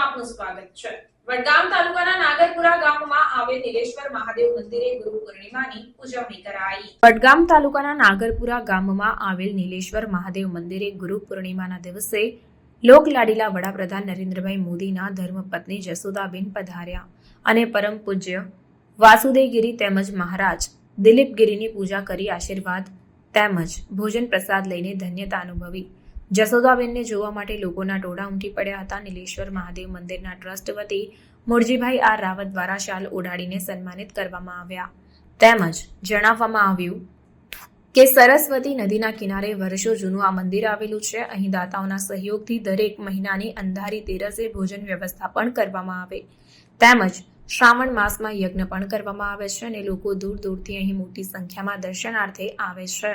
આપનું સ્વાગત છે. વડગામ તાલુકાના નાગરપુરા ગામમાં આવેલ નીલેશ્વર મહાદેવ મંદિરે ગુરુ પૂર્ણિમાની ઉજવણી કરાઈ. વડગામ તાલુકાના નાગરપુરા ગામમાં આવેલ નીલેશ્વર મહાદેવ મંદિરે ગુરુ પૂર્ણિમાના દિવસે લોકલાડીલા વડાપ્રધાન નરેન્દ્રભાઈ મોદીના ધર્મપત્ની જસોદાબેન પધાર્યા અને પરમ પૂજ્ય વાસુદેવગીરી તેમજ મહારાજ દિલીપગીરીની પૂજા કરી આશીર્વાદ તેમજ ભોજન પ્રસાદ લઈને ધન્યતા અનુભવી. જસોદાબેનને જોવા માટે લોકોના ટોળા ઉમટી પડ્યા હતા. નીલેશ્વર મહાદેવ મંદિરના ટ્રસ્ટ વતી મુરજીભાઈ આર રાવત દ્વારા શાલ ઓઢાડીને સન્માનિત કરવામાં આવ્યા. તેમજ જણાવવામાં આવ્યું કે સરસ્વતી નદીના કિનારે વર્ષો જૂનું આ મંદિર આવેલું છે. અહીં દાતાઓના સહયોગથી દરેક મહિનાની અંધારી તેરસે ભોજન વ્યવસ્થા પણ કરવામાં આવે. તેમજ શ્રાવણ માસમાં યજ્ઞ પણ કરવામાં આવે છે અને લોકો દૂર દૂરથી અહીં મોટી સંખ્યામાં દર્શનાર્થે આવે છે.